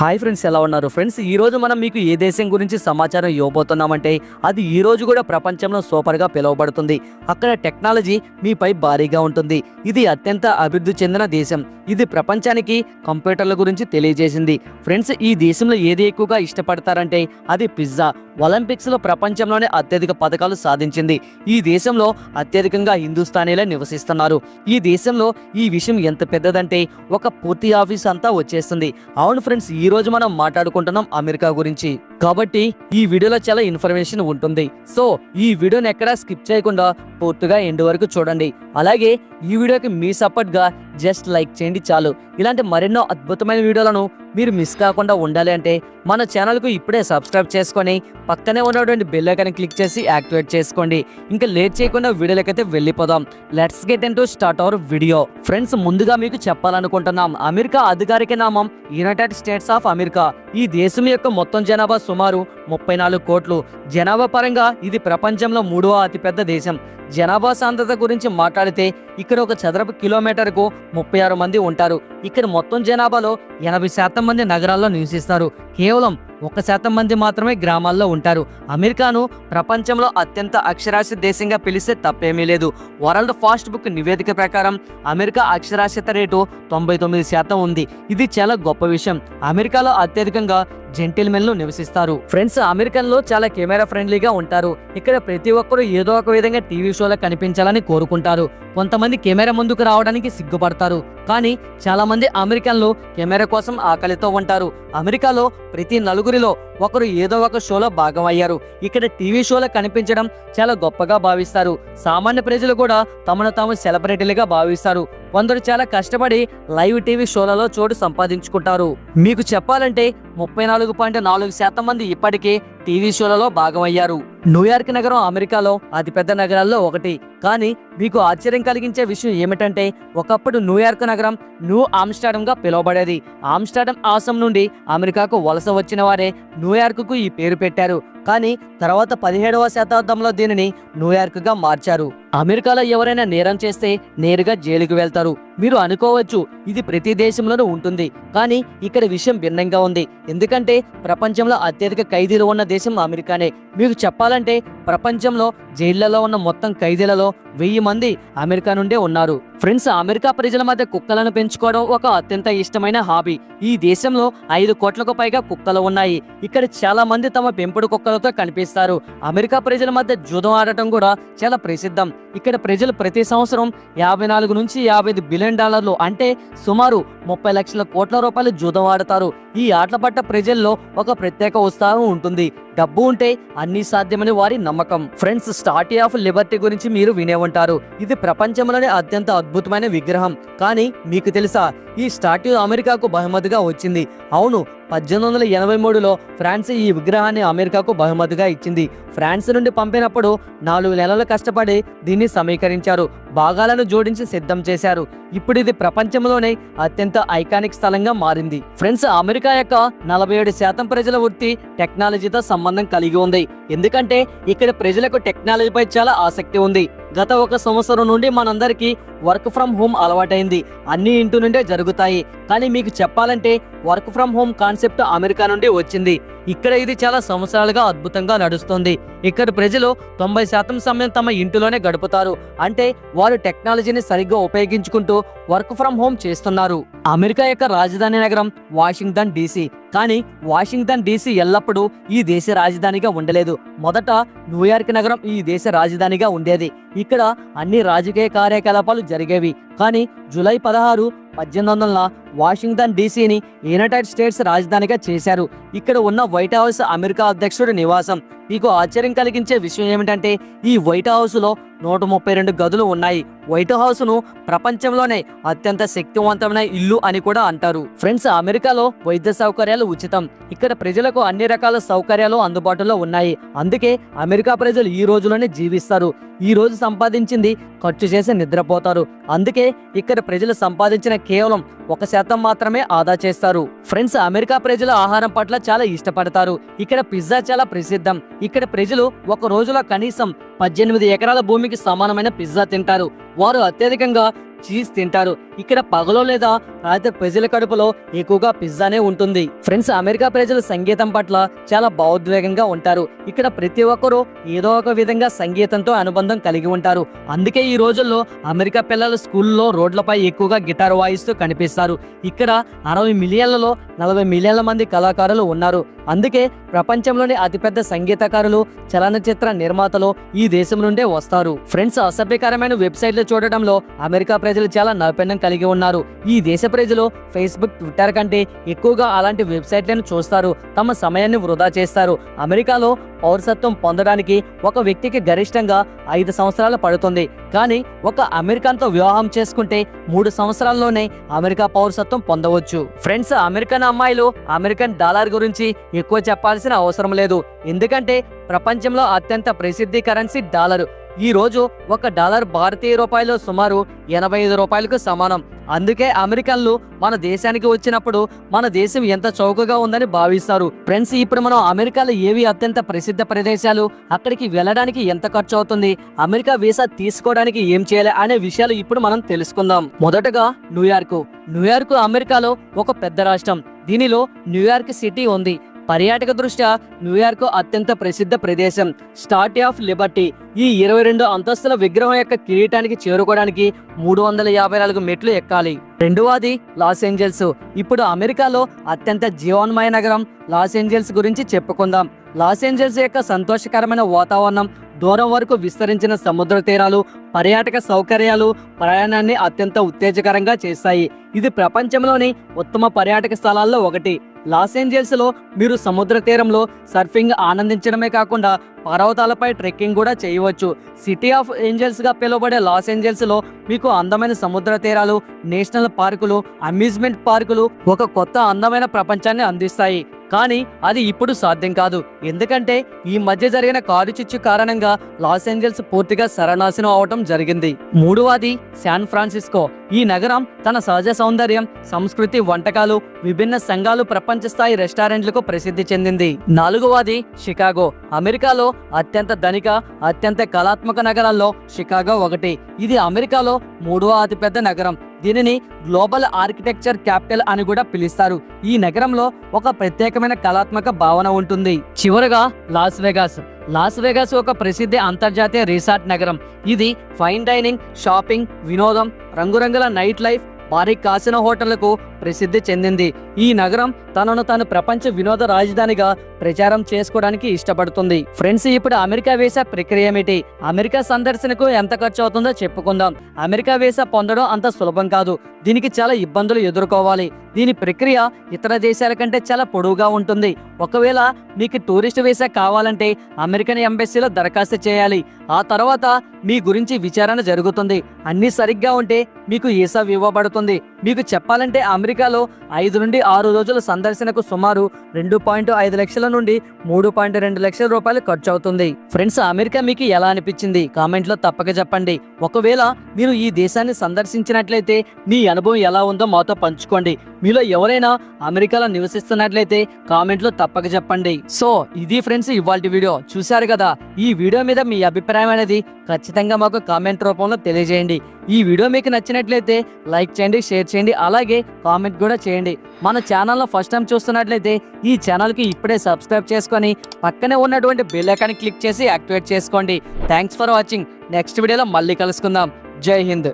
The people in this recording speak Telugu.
హాయ్ ఫ్రెండ్స్ ఎలా ఉన్నారు? ఫ్రెండ్స్ ఈ రోజు మనం మీకు ఏ దేశం గురించి సమాచారం ఇవ్వబోతున్నామంటే అది ఈ రోజు కూడా ప్రపంచంలో సూపర్గా పిలువబడుతుంది. అక్కడ టెక్నాలజీ మీపై భారీగా ఉంటుంది. ఇది అత్యంత అభివృద్ధి చెందిన దేశం. ఇది ప్రపంచానికి కంప్యూటర్ల గురించి తెలియజేసింది. ఫ్రెండ్స్ ఈ దేశంలో ఏది ఎక్కువగా ఇష్టపడతారంటే అది పిజ్జా. ఒలింపిక్స్లో ప్రపంచంలోనే అత్యధిక పథకాలు సాధించింది. ఈ దేశంలో అత్యధికంగా హిందుస్థానీలే నివసిస్తున్నారు. ఈ దేశంలో ఈ విషయం ఎంత పెద్దదంటే ఒక పూర్తి ఆఫీస్ అంతా వచ్చేస్తుంది. అవును ఫ్రెండ్స్ ఈ ఈరోజు మనం మాట్లాడుకుంటున్నాం అమెరికా గురించి. కాబట్టి ఈ వీడియోలో చాలా ఇన్ఫర్మేషన్ ఉంటుంది. సో ఈ వీడియోని ఎక్కడా స్కిప్ చేయకుండా పూర్తిగా ఎండ్ వరకు చూడండి. అలాగే ఈ వీడియోకి మీ సపోర్ట్గా జస్ట్ లైక్ చేయండి చాలు. ఇలాంటి మరెన్నో అద్భుతమైన వీడియోలను మీరు మిస్ కాకుండా ఉండాలి అంటే మన ఛానల్కు ఇప్పుడే సబ్స్క్రైబ్ చేసుకొని పక్కనే ఉన్నటువంటి బెల్ ఐకాన్ క్లిక్ చేసి యాక్టివేట్ చేసుకోండి. ఇంకా లేట్ చేయకుండా వీడియోలకైతే వెళ్ళిపోదాం. Let's get into start our video friends ముందుగా మీకు చెప్పాలనుకుంటున్నాం. అమెరికా అధికారిక నామం యునైటెడ్ స్టేట్స్ ఆఫ్ అమెరికా ఈ దేశం యొక్క మొత్తం జనాభా సుమారు ముప్పై నాలుగు కోట్లు. జనాభా పరంగా ఇది ప్రపంచంలో మూడవ అతిపెద్ద దేశం. జనాభా సాంద్రత గురించి మాట్లాడితే ఇక్కడ ఒక చదరపు కిలోమీటర్కు ముప్పై ఆరు మంది ఉంటారు. ఇక్కడ మొత్తం జనాభాలో ఎనభై శాతం మంది నగరాల్లో నివసిస్తారు. కేవలం ఒక శాతం మంది మాత్రమే గ్రామాల్లో ఉంటారు. అమెరికాను ప్రపంచంలో అత్యంత అక్షరాస్యత దేశంగా పిలిస్తే తప్పేమీ లేదు. వరల్డ్ ఫాస్ట్ బుక్ నివేదిక ప్రకారం అమెరికా అక్షరాస్యత రేటు తొంభై తొమ్మిది శాతం ఉంది. ఇది చాలా గొప్ప విషయం. అమెరికాలో అత్యధికంగా జెంటిల్మెన్లు నివసిస్తారు. ఫ్రెండ్స్ అమెరికన్లో చాలా కెమెరా ఫ్రెండ్లీగా ఉంటారు. ఇక్కడ ప్రతి ఒక్కరూ ఏదో ఒక విధంగా టీవీ షోలో కనిపించాలని కోరుకుంటారు. కొంతమంది కెమెరా ముందుకు రావడానికి సిగ్గుపడతారు. కానీ చాలా మంది అమెరికన్లు కెమెరా కోసం ఆకలితో ఉంటారు. అమెరికాలో ప్రతి నలుగురిలో ఒకరు ఏదో ఒక షోలో భాగం అయ్యారు ఇక్కడ టీవీ షోలో కనిపించడం చాలా గొప్పగా భావిస్తారు. సామాన్య ప్రజలు కూడా తమను తాము సెలబ్రిటీలుగా భావిస్తారు. కొందరు చాలా కష్టపడి లైవ్ టీవీ షోలలో చోటు సంపాదించుకుంటారు. మీకు చెప్పాలంటే ముప్పై నాలుగు పాయింట్ నాలుగు శాతం మంది ఇప్పటికే టీవీ షోలలో భాగమయ్యారు. న్యూయార్క్ నగరం అమెరికాలో అతిపెద్ద నగరాల్లో ఒకటి. కానీ మీకు ఆశ్చర్యం కలిగించే విషయం ఏమిటంటే ఒకప్పుడు న్యూయార్క్ నగరం న్యూ ఆమ్స్టర్డమ్ పిలువబడేది. ఆమ్స్టర్డమ్ ఆసం నుండి అమెరికాకు వలస వచ్చిన వారే న్యూయార్క్కు ఈ పేరు పెట్టారు. కానీ తర్వాత పదిహేడవ శతాబ్దంలో దీనిని న్యూయార్క్గా మార్చారు. అమెరికాలో ఎవరైనా నేరం చేస్తే నేరుగా జైలుకు వెళ్తారు. మీరు అనుకోవచ్చు ఇది ప్రతి దేశంలోనూ ఉంటుంది. కానీ ఇక్కడ విషయం భిన్నంగా ఉంది. ఎందుకంటే ప్రపంచంలో అత్యధిక ఖైదీలు ఉన్న దేశం అమెరికానే. మీకు చెప్పాలంటే ప్రపంచంలో జైళ్ళలో ఉన్న మొత్తం ఖైదీలలో వెయ్యి మంది అమెరికా నుండే ఉన్నారు. ఫ్రెండ్స్ అమెరికా ప్రజల మధ్య కుక్కలను పెంచుకోవడం ఒక అత్యంత ఇష్టమైన హాబీ. ఈ దేశంలో ఐదు కోట్లకు పైగా కుక్కలు ఉన్నాయి. ఇక్కడ చాలా మంది తమ పెంపుడు కుక్కలతో కనిపిస్తారు. అమెరికా ప్రజల మధ్య జూదం ఆడటం కూడా చాలా ప్రసిద్ధం. ఇక్కడ ప్రజలు ప్రతి సంవత్సరం యాభై నాలుగు నుంచి యాభై ఐదు బిలియన్ డాలర్లు అంటే సుమారు ముప్పై లక్షల కోట్ల రూపాయలు జూదం ఆడతారు. ఈ ఆటల పట్ల ప్రజల్లో ఒక ప్రత్యేక ఉత్సాహం ఉంటుంది. డబ్బు ఉంటే అన్ని సాధ్యమని వారి నమ్మకం. ఫ్రెండ్స్ స్టాట్యూ ఆఫ్ లిబర్టీ గురించి మీరు వినే ఉంటారు. ఇది ప్రపంచంలోనే అత్యంత అద్భుతమైన విగ్రహం. కానీ మీకు తెలుసా ఈ స్టాట్యూ అమెరికాకు బహుమతిగా వచ్చింది. అవును పద్దెనిమిది వందల ఎనభై మూడులో ఫ్రాన్స్ ఈ విగ్రహాన్ని అమెరికాకు బహుమతిగా ఇచ్చింది. ఫ్రాన్స్ నుండి పంపినప్పుడు నాలుగు నెలలు కష్టపడి దీన్ని సమీకరించారు. భాగాలను జోడించి సిద్ధం చేశారు. ఇప్పుడు ఇది ప్రపంచంలోనే అత్యంత ఐకానిక్ స్థలంగా మారింది. ఫ్రెండ్స్ అమెరికా యొక్క నలభై ఏడు శాతం ప్రజల వృత్తి టెక్నాలజీతో సంబంధం కలిగి ఉంది. ఎందుకంటే ఇక్కడ ప్రజలకు టెక్నాలజీపై చాలా ఆసక్తి ఉంది. గత ఒక సంవత్సరం నుండి మనందరికీ వర్క్ ఫ్రమ్ హోమ్ అలవాటైంది. అన్ని ఇంటి నుండే జరుగుతాయి. కానీ మీకు చెప్పాలంటే work from home concept America నుండి వచ్చింది. ఇక్కడ ఇది చాలా సంవత్సరాలుగా అద్భుతంగా నడుస్తుంది. ఇక్కడ ప్రజలు తొంభై శాతం సమయం తమ ఇంటిలోనే గడుపుతారు. అంటే వారు టెక్నాలజీని సరిగ్గా ఉపయోగించుకుంటూ వర్క్ ఫ్రమ్ హోమ్ చేస్తున్నారు. అమెరికా యొక్క రాజధాని నగరం వాషింగ్టన్ డీసీ. కానీ వాషింగ్టన్ డీసీ ఎల్లప్పుడూ ఈ దేశ రాజధానిగా ఉండలేదు. మొదట న్యూయార్క్ నగరం ఈ దేశ రాజధానిగా ఉండేది. ఇక్కడ అన్ని రాజకీయ కార్యకలాపాలు జరిగేవి. కానీ జూలై పదహారు పద్దెనిమిది వందల వాషింగ్టన్ డీసీని యునైటెడ్ స్టేట్స్ రాజధానిగా చేశారు. ఇక్కడ ఉన్న వైట్ హౌస్ అమెరికా అధ్యక్షుడి నివాసం. మీకు ఆశ్చర్యం కలిగించే విషయం ఏమిటంటే ఈ వైట్ హౌస్లో నూట ముప్పై రెండు గదులు ఉన్నాయి. వైట్ హౌస్ను ప్రపంచంలోనే అత్యంత శక్తివంతమైన ఇల్లు అని కూడా అంటారు. ఫ్రెండ్స్ అమెరికాలో వైద్య సౌకర్యాలు ఉచితం. ఇక్కడ ప్రజలకు అన్ని రకాల సౌకర్యాలు అందుబాటులో ఉన్నాయి. అందుకే అమెరికా ప్రజలు ఈ రోజులోనే జీవిస్తారు. ఈ రోజు సంపాదించింది ఖర్చు చేసి నిద్రపోతారు. అందుకే ఇక్కడ ప్రజలు సంపాదించిన కేవలం ఒక శాతం మాత్రమే ఆదా చేస్తారు. ఫ్రెండ్స్ అమెరికా ప్రజలు ఆహారం పట్ల చాలా ఇష్టపడతారు. ఇక్కడ పిజ్జా చాలా ప్రసిద్ధం. ఇక్కడ ప్రజలు ఒక రోజులో కనీసం పద్దెనిమిది ఎకరాల భూమికి సమానమైన పిజ్జా తింటారు. వారు అత్యధికంగా చీజ్ తింటారు. ఇక్కడ పగలో లేదా రాత్రి ప్రజల కడుపులో ఎక్కువగా పిజ్జానే ఉంటుంది. ఫ్రెండ్స్ అమెరికా ప్రజలు సంగీతం పట్ల చాలా భావోద్వేగంగా ఉంటారు. ఇక్కడ ప్రతి ఒక్కరూ ఏదో ఒక విధంగా సంగీతంతో అనుబంధం కలిగి ఉంటారు. అందుకే ఈ రోజుల్లో అమెరికా పిల్లలు స్కూల్లో రోడ్లపై ఎక్కువగా గిటార్ వాయిస్తూ కనిపిస్తారు. ఇక్కడ అరవై మిలియన్లలో నలభై మిలియన్ల మంది కళాకారులు ఉన్నారు. అందుకే ప్రపంచంలోని అతిపెద్ద సంగీతకారులు చలనచిత్ర నిర్మాతలు ఈ దేశం నుండే వస్తారు. ఫ్రెండ్స్ అసభ్యకరమైన వెబ్సైట్లు చూడటంలో అమెరికా ప్రజలు చాలా నైపుణ్యం కలిగి ఉన్నారు. ఈ దేశ ప్రజలు ఫేస్బుక్ ట్విట్టర్ కంటే ఎక్కువగా అలాంటి వెబ్సైట్లను చూస్తారు. తమ సమయాన్ని వృధా చేస్తారు. అమెరికాలో పౌరసత్వం పొందడానికి ఒక వ్యక్తికి గరిష్టంగా ఐదు సంవత్సరాలు పడుతుంది. కానీ ఒక అమెరికన్తో వివాహం చేసుకుంటే మూడు సంవత్సరాల్లోనే అమెరికా పౌరసత్వం పొందవచ్చు. ఫ్రెండ్స్ అమెరికన్ అమ్మాయిలు అమెరికన్ డాలర్ గురించి ఎక్కువ చెప్పాల్సిన అవసరం లేదు. ఎందుకంటే ప్రపంచంలో అత్యంత ప్రసిద్ధి కరెన్సీ డాలర్. ఈ రోజు ఒక డాలర్ భారతీయ రూపాయలు సుమారు ఎనభై ఐదు రూపాయలకు సమానం. అందుకే అమెరికన్లు మన దేశానికి వచ్చినప్పుడు మన దేశం ఎంత చౌకగా ఉందని భావిస్తారు. ఫ్రెండ్స్ ఇప్పుడు మనం అమెరికాలో ఏవి అత్యంత ప్రసిద్ధ ప్రదేశాలు అక్కడికి వెళ్ళడానికి ఎంత ఖర్చు అవుతుంది అమెరికా వీసా తీసుకోవడానికి ఏం చేయాలి అనే విషయాలు ఇప్పుడు మనం తెలుసుకుందాం. మొదటగా న్యూయార్క్. న్యూయార్క్ అమెరికాలో ఒక పెద్ద రాష్ట్రం. దీనిలో న్యూయార్క్ సిటీ ఉంది. పర్యాటక దృష్ట్యా న్యూయార్క్ అత్యంత ప్రసిద్ధ ప్రదేశం. Statue of liberty. ఈ ఇరవై రెండు అంతస్తుల విగ్రహం యొక్క కిరీటానికి చేరుకోవడానికి మూడు వందల యాభై నాలుగు మెట్లు ఎక్కాలి. రెండవది లాస్ ఏంజల్స్. ఇప్పుడు అమెరికాలో అత్యంత జీవన్మయ నగరం లాస్ ఏంజల్స్ గురించి చెప్పుకుందాం. లాస్ ఏంజల్స్ యొక్క సంతోషకరమైన వాతావరణం దూరం వరకు విస్తరించిన సముద్ర తీరాలు పర్యాటక సౌకర్యాలు ప్రయాణాన్ని అత్యంత ఉత్తేజకరంగా చేస్తాయి. ఇది ప్రపంచంలోని ఉత్తమ పర్యాటక స్థలాల్లో ఒకటి. లాస్ ఏంజల్స్లో మీరు సముద్ర తీరంలో సర్ఫింగ్ ఆనందించడమే కాకుండా పర్వతాలపై ట్రెక్కింగ్ కూడా చేయవచ్చు. సిటీ ఆఫ్ ఏంజల్స్గా పిలువబడే లాస్ ఏంజల్స్లో మీకు అందమైన సముద్ర తీరాలు నేషనల్ పార్కులు అమ్యూజ్మెంట్ పార్కులు ఒక కొత్త అందమైన ప్రపంచాన్ని అందిస్తాయి. కానీ అది ఇప్పుడు సాధ్యం కాదు. ఎందుకంటే ఈ మధ్య జరిగిన కారు చిచ్చు కారణంగా లాస్ ఏంజల్స్ పూర్తిగా సరనాశనం అవటం జరిగింది. మూడవది శాన్ ఫ్రాన్సిస్కో. ఈ నగరం తన సహజ సౌందర్యం సంస్కృతి వంటకాలు విభిన్న సంఘాలు ప్రపంచ స్థాయి రెస్టారెంట్లకు ప్రసిద్ధి చెందింది. నాలుగవది షికాగో. అమెరికాలో అత్యంత ధనిక అత్యంత కళాత్మక నగరాల్లో షికాగో ఒకటి. ఇది అమెరికాలో మూడవ అతిపెద్ద నగరం. దీనిని గ్లోబల్ ఆర్కిటెక్చర్ క్యాపిటల్ అని కూడా పిలుస్తారు. ఈ నగరంలో ఒక ప్రత్యేకమైన కళాత్మక భావన ఉంటుంది. చివరగా లాస్ వెగాస్. లాస్ వెగాస్ ఒక ప్రసిద్ధ అంతర్జాతీయ రిసార్ట్ నగరం. ఇది ఫైన్ డైనింగ్ షాపింగ్ వినోదం రంగురంగుల నైట్ లైఫ్ భారీ కాసిన హోటళ్ళకు ప్రసిద్ధి చెందింది. ఈ నగరం తనను తాను ప్రపంచ వినోద రాజధానిగా ప్రచారం చేసుకోవడానికి ఇష్టపడుతుంది. ఫ్రెండ్స్ ఇప్పుడు అమెరికా వీసా ప్రక్రియ ఏమిటి? అమెరికా సందర్శనకు ఎంత ఖర్చు అవుతుందో చెప్పుకుందాం. అమెరికా వీసా పొందడం అంత సులభం కాదు. దీనికి చాలా ఇబ్బందులు ఎదుర్కోవాలి. దీని ప్రక్రియ ఇతర దేశాల కంటే చాలా పొడవుగా ఉంటుంది. ఒకవేళ మీకు టూరిస్ట్ వీసా కావాలంటే అమెరికన్ ఎంబసీలో దరఖాస్తు చేయాలి. ఆ తర్వాత మీ గురించి విచారణ జరుగుతుంది. అన్ని సరిగ్గా ఉంటే మీకు వీసా ఇవ్వబడుతుంది. మీకు చెప్పాలంటే అమెరికాలో ఐదు నుండి ఆరు రోజుల సందర్శనకు సుమారు రెండు పాయింట్ ఐదు లక్షల నుండి మూడు పాయింట్ రెండు లక్షల రూపాయలు ఖర్చు అవుతుంది ఫ్రెండ్స్ అమెరికా మీకు ఎలా అనిపించింది? కామెంట్లో తప్పక చెప్పండి. ఒకవేళ మీరు ఈ దేశాన్ని సందర్శించినట్లయితే మీ అనుభవం ఎలా ఉందో మాతో పంచుకోండి. మీలో ఎవరైనా అమెరికాలో నివసిస్తున్నట్లయితే కామెంట్లో తప్పక చెప్పండి. సో ఇది ఫ్రెండ్స్ ఇవాళ వీడియో. చూశారు కదా ఈ వీడియో మీద మీ అభిప్రాయం అనేది ఖచ్చితంగా మాకు కామెంట్ రూపంలో తెలియజేయండి. ఈ వీడియో మీకు నచ్చినట్లయితే లైక్ చేయండి షేర్ చేయండి అలాగే కామెంట్ కూడా చేయండి. మన ఛానల్లో ఫస్ట్ టైం చూస్తున్నట్లయితే ఈ ఛానల్కి ఇప్పుడే సబ్స్క్రైబ్ చేసుకొని పక్కనే ఉన్నటువంటి బెల్ ఐకాన్ క్లిక్ చేసి యాక్టివేట్ చేసుకోండి. Thanks for watching. నెక్స్ట్ వీడియోలో మళ్ళీ కలుసుకుందాం. జై హింద్.